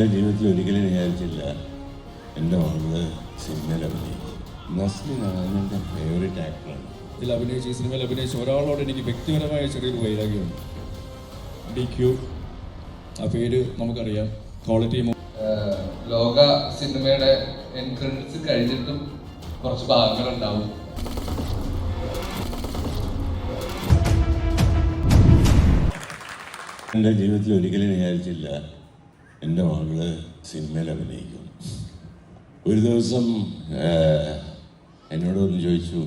എന്റെ ജീവിതത്തിൽ ഒരിക്കലും വിചാരിച്ചില്ല. എന്റെ മകൾ സിനിമയിൽ അഭിനയിക്കും. നസ്ലിനാണ് എന്റെ ഫേവറേറ്റ് ആക്ടറാണ് ഇതിൽ അഭിനയിച്ച ഈ സിനിമയിൽ അഭിനയിച്ച ഒരാളോട് എനിക്ക് വ്യക്തിപരമായ ചെറിയൊരു വൈരാഗ്യമുണ്ട്. ഡി ക്യു ആ പേര് നമുക്കറിയാം. ക്വാളിറ്റി ലോക സിനിമയുടെ എൻട്രൻസ് കഴിഞ്ഞിട്ടും കുറച്ച് ഭാഗങ്ങളുണ്ടാവും. എന്റെ ജീവിതത്തിൽ ഒരിക്കലും വിചാരിച്ചില്ല. എന്റെ മകൾ സിനിമയിൽ അഭിനയിക്കും ഒരു ദിവസം എന്നോട് ഒന്ന് ചോദിച്ചു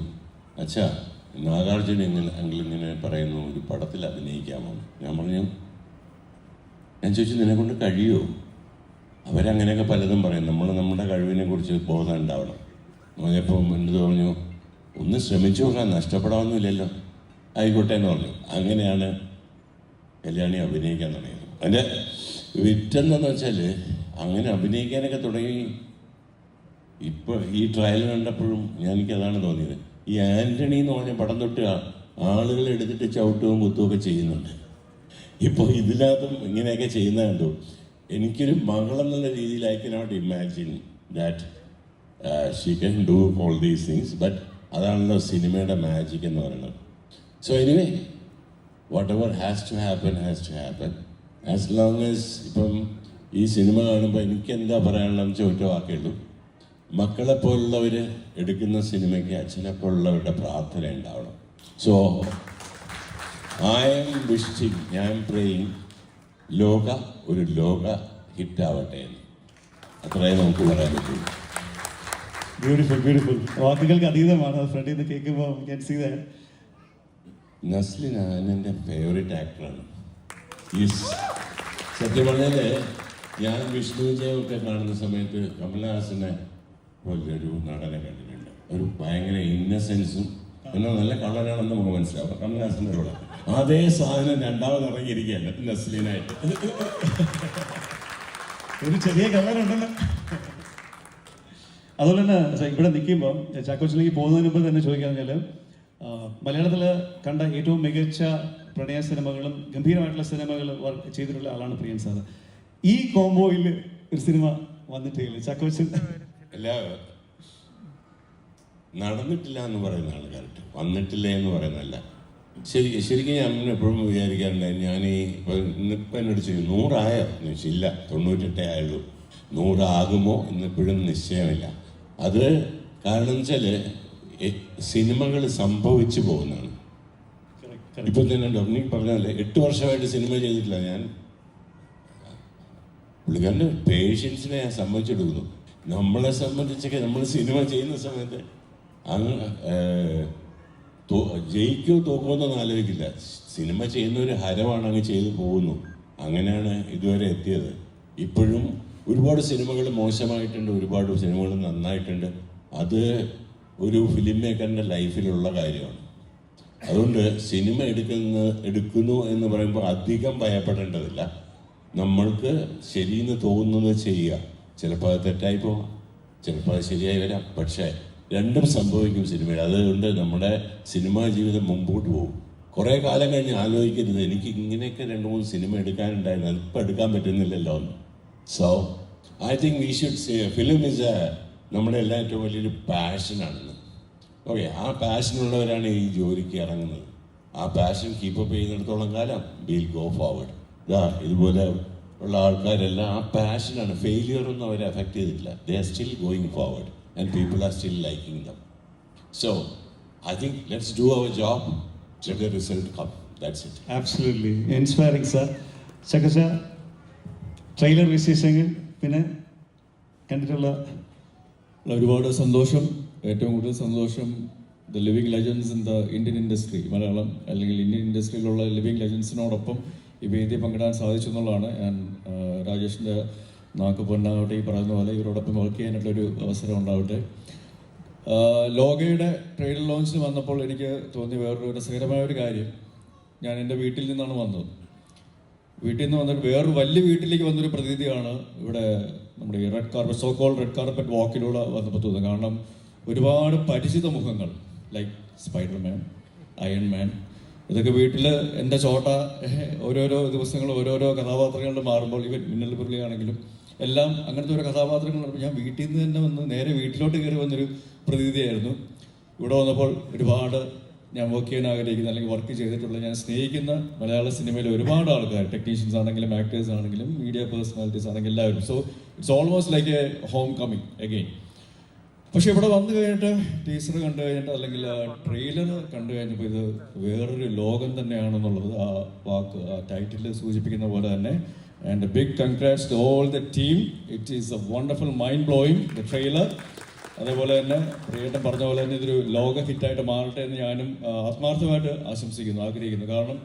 അച്ഛാ നാഗാർജുന ഇങ്ങനെ അങ്കിൾ ഇങ്ങനെ പറയുന്നു ഒരു പടത്തിൽ അഭിനയിക്കാമോ? ഞാൻ പറഞ്ഞു ഞാൻ ചോദിച്ചു നിന്നെ കൊണ്ട് കഴിയുമോ അവരങ്ങനെയൊക്കെ പലതും പറയും. നമ്മൾ നമ്മുടെ കഴിവിനെ കുറിച്ച് ബോധം ഉണ്ടാവണം. നോക്കിയപ്പോൾ എന്ത് പറഞ്ഞു ഒന്ന് ശ്രമിച്ചു നോക്കാൻ നഷ്ടപ്പെടാമൊന്നുമില്ലല്ലോ ആയിക്കോട്ടെ എന്ന് പറഞ്ഞു. അങ്ങനെയാണ് കല്യാണി അഭിനയിക്കാൻ തുടങ്ങിയത്. അതിന്റെ വിറ്റെന്താന്ന് വെച്ചാൽ അങ്ങനെ അഭിനയിക്കാനൊക്കെ തുടങ്ങി. ഇപ്പോൾ ഈ ട്രയൽ കണ്ടപ്പോഴും എനിക്ക് അതാണ് തോന്നിയത്. ഈ ആന്റണി എന്ന് പറഞ്ഞ പടം തൊട്ട് ആളുകൾ എടുത്തിട്ട് ചവിട്ടുകയും കുത്തുകയൊക്കെ ചെയ്യുന്നുണ്ട്. ഇപ്പോൾ ഇതിനകത്തും ഇങ്ങനെയൊക്കെ ചെയ്യുന്ന കണ്ടു. എനിക്കൊരു മകളെന്നുള്ള രീതിയിൽ I cannot imagine that she can do all these things but അതാണല്ലോ സിനിമയുടെ മാജിക് എന്ന് പറയുന്നത്. So anyway whatever has to happen has to happen as long as ഇപ്പം ഈ സിനിമ കാണുമ്പോൾ എനിക്ക് എന്താ പറയാനുള്ളതെന്ന് ചോദിച്ച വാക്കേ ഉള്ളൂ. മക്കളെ പോലുള്ളവർ എടുക്കുന്ന സിനിമയ്ക്ക് അച്ഛനെ പോലുള്ളവരുടെ പ്രാർത്ഥന ഉണ്ടാവണം. സോ ഐ എം വിഷിങ് ഞാൻ പ്രേയിങ് ലോക ഒരു ലോക ഹിറ്റാവട്ടെ എന്ന്. അത്രയും നമുക്ക് പറയാൻ പറ്റുള്ളൂ ബ്യൂട്ടിഫുൾ ബ്യൂട്ടിഫുൾ വാക്കുകൾക്ക് അതീതമാണ്. ഫ്രണ്ടിൽ നിന്ന് കേൾക്കുമ്പോൾ ക്യാൻ സീ ദാറ്റ് നസ്ലിനാണ് എന്റെ ഫേവറേറ്റ് ആക്ടറാണ് യെസ് സത്യം പറഞ്ഞാൽ ഞാൻ വിഷ്ണു വിജയമൊക്കെ കാണുന്ന സമയത്ത് കമലഹാസനെ പോലൊരു നടനെ കണ്ടിട്ടുണ്ട്. ഒരു ഭയങ്കര ഇന്നസെൻസും എന്നാൽ നല്ല കള്ളനാണെന്ന് നമുക്ക് മനസ്സിലാവും. അപ്പൊ കൂടെ അതേ സാധനം രണ്ടാമത് ഇറങ്ങിയിരിക്കുകയല്ല നസ്ലീനായിട്ട് ഒരു ചെറിയ കള്ളനുണ്ടല്ലോ. അതുപോലെ തന്നെ ഇവിടെ നിൽക്കുമ്പോൾ ചാക്കോച്ചിലേക്ക് പോകുന്നതിന് മുമ്പ് തന്നെ ചോദിക്കാൻ കഴിഞ്ഞാൽ മലയാളത്തിൽ കണ്ട ഏറ്റവും മികച്ച പ്രണയ സിനിമകളും ഗംഭീരമായിട്ടുള്ള സിനിമകൾ ചെയ്തിട്ടുള്ള ആളാണ് പ്രിയൻ സാർ ഈ കോംബോയിൽ ഒരു സിനിമ വന്നിട്ടില്ല? ചാക്കോച്ചൻ അല്ല നടന്നിട്ടില്ല എന്ന് പറയുന്നതാണ് കറക്റ്റ് വന്നിട്ടില്ല എന്ന് പറയുന്നതല്ല. ശരി ശരിക്കും ഞാൻ എപ്പോഴും വിചാരിക്കാറുണ്ടായി ഞാൻ ഈ ഇന്നിപ്പോൾ എന്നോട് ചോദിച്ചു നൂറായോ? എന്ന് ചോദിച്ചു ഇല്ല തൊണ്ണൂറ്റെട്ടേ ആയുള്ളൂ. നൂറാകുമോ എന്നിപ്പോഴും നിശ്ചയമില്ല. അത് കാരണം വെച്ചാൽ സിനിമകൾ സംഭവിച്ചു പോകുന്നതാണ്. ഇപ്പം തന്നെ ഡൊമിനിക് പറഞ്ഞല്ലേ എട്ട് വർഷമായിട്ട് സിനിമ ചെയ്തിട്ടില്ല ഞാൻ. പുള്ളിക്കാരന്റെ പേഷ്യൻസിനെ ഞാൻ സമ്മതിച്ചെടുക്കുന്നു. നമ്മളെ സംബന്ധിച്ചൊക്കെ നമ്മൾ സിനിമ ചെയ്യുന്ന സമയത്ത് അങ്ങ് ജയിക്കോ തോക്കോ എന്നൊന്നും ആലോചിക്കില്ല. സിനിമ ചെയ്യുന്ന ഒരു ഹരമാണ് അങ്ങ് ചെയ്തു പോകുന്നു. അങ്ങനെയാണ് ഇതുവരെ എത്തിയത്. ഇപ്പോഴും ഒരുപാട് സിനിമകൾ മോശമായിട്ടുണ്ട് ഒരുപാട് സിനിമകൾ നന്നായിട്ടുണ്ട്. അത് ഒരു ഫിലിം മേക്കറിന്റെ ലൈഫിലുള്ള കാര്യമാണ്. അതുകൊണ്ട് സിനിമ എടുക്കുന്ന എടുക്കുന്നു എന്ന് പറയുമ്പോൾ അധികം ഭയപ്പെടേണ്ടതില്ല. നമ്മൾക്ക് ശരിയെന്ന് തോന്നുന്നത് ചെയ്യുക. ചിലപ്പോൾ അത് തെറ്റായി പോകാം ചിലപ്പോൾ അത് ശരിയായി വരാം. പക്ഷേ രണ്ടും സംഭവിക്കും സിനിമയിൽ. അതുകൊണ്ട് നമ്മുടെ സിനിമാ ജീവിതം മുമ്പോട്ട് പോകും. കുറേ കാലം കഴിഞ്ഞ് ആലോചിക്കരുത്. എനിക്ക് ഇങ്ങനെയൊക്കെ രണ്ട് മൂന്ന് സിനിമ എടുക്കാനുണ്ടായിരുന്നു. അല്പം എടുക്കാൻ പറ്റുന്നില്ലല്ലോ. എന്ന് so I think we should say film is a നമ്മുടെ എല്ലാ ഏറ്റവും വലിയൊരു പാഷനാണെന്ന് ഓക്കെ ആ പാഷനുള്ളവരാണ് ഈ ജോലിക്ക് ഇറങ്ങുന്നത്. ആ പാഷൻ കീപ്പപ്പ് ചെയ്യുന്നിടത്തോളം കാലം വിൽ ഗോ ഫോർവേഡ് ഇതാ ഇതുപോലെ ഉള്ള ആൾക്കാരെല്ലാം ആ പാഷനാണ്. ഫെയിലിയർ ഒന്നും അവരെ അഫക്റ്റ് ചെയ്തിട്ടില്ല. They are still going forward and people are still liking them so I think let's do our job the result come that's it absolutely inspiring sir ചക്കച്ച trailer വിശേഷങ്ങൾ പിന്നെ കണ്ടിട്ടുള്ള ഒരുപാട് സന്തോഷം. ഏറ്റവും കൂടുതൽ സന്തോഷം the living legends in the Indian industry Malayalam അല്ലെങ്കിൽ Indian ഇൻഡസ്ട്രിയിലുള്ള living ലെജൻസിനോടൊപ്പം ഈ വേദി പങ്കിടാൻ സാധിച്ചു എന്നുള്ളതാണ് ഞാൻ രാജേഷിന്റെ നാക്ക് പൊന്നാവട്ടെ ഈ പറയുന്ന പോലെ ഇവരോടൊപ്പം വർക്ക് ചെയ്യാനായിട്ടൊരു അവസരം ഉണ്ടാവട്ടെ. ലോഗയുടെ ട്രെയിലർ ലോഞ്ചിന് വന്നപ്പോൾ എനിക്ക് തോന്നിയ വേറൊരു രസകരമായ ഒരു കാര്യം. ഞാൻ എന്റെ വീട്ടിൽ നിന്നാണ് വന്നത്. വീട്ടിൽ നിന്ന് വന്നിട്ട് വേറൊരു വലിയ വീട്ടിലേക്ക് വന്നൊരു പ്രതീതിയാണ് ഇവിടെ നമ്മുടെ ഈ red carpet so called red carpet വാക്കിലൂടെ വന്നപ്പോൾ തോന്നുന്നത്. കാരണം ഒരുപാട് പരിചിത മുഖങ്ങൾ ലൈക്ക് സ്പൈഡർമാൻ അയൺമാൻ ഇതൊക്കെ വീട്ടിൽ എന്റെ ചോട്ട ഓരോരോ ദിവസങ്ങൾ ഓരോരോ കഥാപാത്രങ്ങൾ മാറുമ്പോൾ ഇവൻ മിന്നൽ പുരളിയാണെങ്കിലും എല്ലാം അങ്ങനത്തെ ഓരോ കഥാപാത്രങ്ങൾ ഞാൻ വീട്ടിൽ നിന്ന് തന്നെ വന്ന് നേരെ വീട്ടിലോട്ട് കയറി വന്നൊരു പ്രതീതിയായിരുന്നു ഇവിടെ വന്നപ്പോൾ ഒരുപാട് ഞാൻ വർക്ക് ചെയ്യാൻ ആഗ്രഹിക്കുന്ന അല്ലെങ്കിൽ വർക്ക് ചെയ്തിട്ടുള്ള ഞാൻ സ്നേഹിക്കുന്ന മലയാള സിനിമയിലെ ഒരുപാട് ആൾക്കാർ ടെക്നീഷ്യൻസ് ആണെങ്കിലും ആക്ടേഴ്സ് ആണെങ്കിലും മീഡിയ പേഴ്സണാലിറ്റീസ് ആണെങ്കിലും എല്ലാവരും. So it's almost like a homecoming again പക്ഷെ ഇവിടെ വന്നു കഴിഞ്ഞിട്ട് ടീച്ചർ കണ്ടു കഴിഞ്ഞിട്ട് അല്ലെങ്കിൽ ട്രെയിലർ കണ്ടു കഴിഞ്ഞപ്പോൾ ഇത് വേറൊരു ലോകം തന്നെയാണെന്നുള്ളത് ആ വാക്ക് ആ ടൈറ്റിൽ സൂചിപ്പിക്കുന്ന പോലെ തന്നെ. And big congrats to all the team it is a wonderful mind blowing the trailer അതേപോലെ തന്നെ പ്രിയേട്ടൻ പറഞ്ഞ പോലെ തന്നെ ഇതൊരു ലോക ഹിറ്റായിട്ട് മാറട്ടെ എന്ന് ഞാനും ആ, ആത്മാർത്ഥമായിട്ട് ആശംസിക്കുന്നു ആഗ്രഹിക്കുന്നു. കാരണം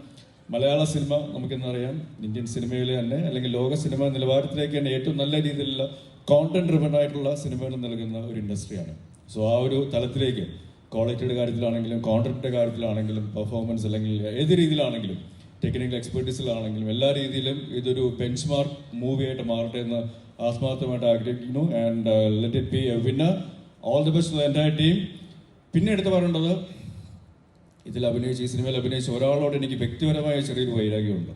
മലയാള സിനിമ നമുക്കെന്നറിയാം ഇന്ത്യൻ സിനിമയിലെ തന്നെ അല്ലെങ്കിൽ ലോക സിനിമ നിലവാരത്തിലേക്ക് തന്നെ ഏറ്റവും നല്ല രീതിയിലുള്ള കോണ്ടന്റ് ഡ്രിവൺ ആയിട്ടുള്ള സിനിമകൾ നൽകുന്ന ഒരു ഇൻഡസ്ട്രിയാണ് സോ ആ ഒരു തലത്തിലേക്ക് ക്വാളിറ്റിയുടെ കാര്യത്തിലാണെങ്കിലും കോണ്ടന്റിന്റെ കാര്യത്തിലാണെങ്കിലും പെർഫോമൻസ് അല്ലെങ്കിൽ ഏത് രീതിയിലാണെങ്കിലും ടെക്നിക്കൽ എക്സ്പെർട്ടീസിലാണെങ്കിലും എല്ലാ രീതിയിലും ഇതൊരു ബെഞ്ച് മാർക്ക് മൂവിയായിട്ട് മാറട്ടെ എന്ന് ആത്മാർത്ഥമായിട്ട് ആഗ്രഹിക്കുന്നു. And let it be winner all the best entire team പിന്നെ എടുത്ത് പറയേണ്ടത് ഇതിൽ അഭിനയിച്ച് ഈ സിനിമയിൽ അഭിനയിച്ച ഒരാളോട് എനിക്ക് വ്യക്തിപരമായ ചെറിയൊരു വൈരാഗ്യമുണ്ട്.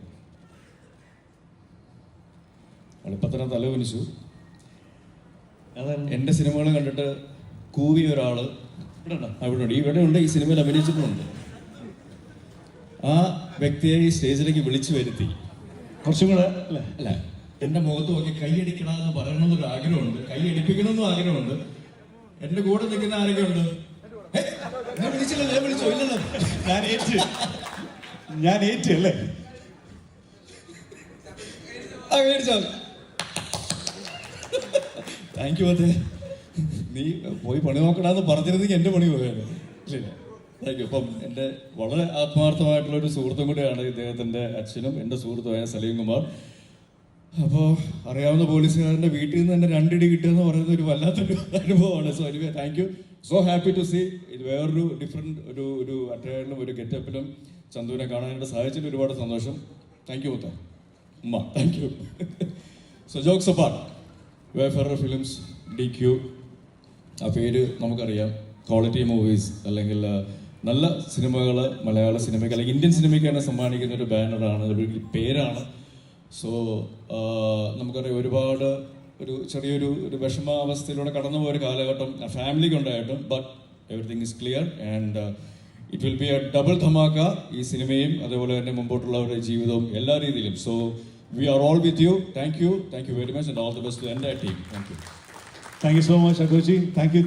എളുപ്പത്തിനെ തലവനിച്ചു എന്റെ സിനിമകൾ കണ്ടിട്ട് കൂവിയ ഒരാൾ അവിടെ ഉണ്ടോ? ഇവിടെ ഉണ്ട് ഈ സിനിമയിൽ അഭിനയിച്ചിട്ടുണ്ട്. ആ വ്യക്തിയെ ഈ സ്റ്റേജിലേക്ക് വിളിച്ചു വരുത്തി. കുറച്ചും കൂടെ അല്ലേ? എന്റെ മുഖത്ത് നോക്കി കൈയടിക്കണമെന്ന് പറയണമെന്നൊരു ആഗ്രഹമുണ്ട്. കൈയടിപ്പിക്കണമെന്നും ആഗ്രഹമുണ്ട്. എന്റെ കൂടെ നിൽക്കുന്ന ആരൊക്കെ ഉണ്ട്? ഞാൻ വിളിച്ചില്ല ഞാൻ ഞാൻ ഞാൻ അല്ലേ? ആ താങ്ക് യു അതെ. നീ പോയി പണി നോക്കണമെന്ന് പറഞ്ഞിരുന്നെങ്കിൽ എന്റെ പണി പോയാലോ താങ്ക് യു അപ്പം എന്റെ വളരെ ആത്മാർത്ഥമായിട്ടുള്ള ഒരു സുഹൃത്തും കൂടെയാണ് ഇദ്ദേഹത്തിന്റെ അച്ഛനും എന്റെ സുഹൃത്തുമായ സലീം കുമാർ. അപ്പോൾ അറിയാവുന്ന പോലീസുകാരന്റെ വീട്ടിൽ നിന്ന് തന്നെ രണ്ടിടി കിട്ടുക എന്ന് പറയുന്നത് ഒരു വല്ലാത്തൊരു അനുഭവമാണ്. So anyway thank you so happy to see ഇത് വേറൊരു ഡിഫറെന്റ് ഒരു ഒരു അറ്റയറിലും ഒരു ഗെറ്റപ്പിലും ചന്തുവിനെ കാണാനായിട്ട് സാധിച്ചതിൽ ഒരുപാട് സന്തോഷം. താങ്ക് യു മുത്ത. ഉമ്മ. Thank you so jokes apart Wayfarer films D Q ആ പേര് നമുക്കറിയാം. ക്വാളിറ്റി മൂവീസ് അല്ലെങ്കിൽ നല്ല സിനിമകൾ മലയാള സിനിമയ്ക്ക് അല്ലെങ്കിൽ ഇന്ത്യൻ സിനിമയ്ക്ക് തന്നെ സമ്മാനിക്കുന്ന ഒരു ബാനറാണ് ഒരു പേരാണ്. സോ നമുക്കറിയാം ഒരുപാട് ഒരു ചെറിയൊരു ഒരു വിഷമാവസ്ഥയിലൂടെ കടന്നു പോയ ഒരു കാലഘട്ടം ഫാമിലിക്ക് ഉണ്ടായിട്ടും but everything is clear and it will be a double dhamaka ഈ സിനിമയും അതേപോലെ തന്നെ മുമ്പോട്ടുള്ളവരുടെ ജീവിതവും എല്ലാ രീതിയിലും. So We are all with you. Thank you. Thank you very much and all the best to the entire team. Thank you. Thank you so much, Akoji. Thank you.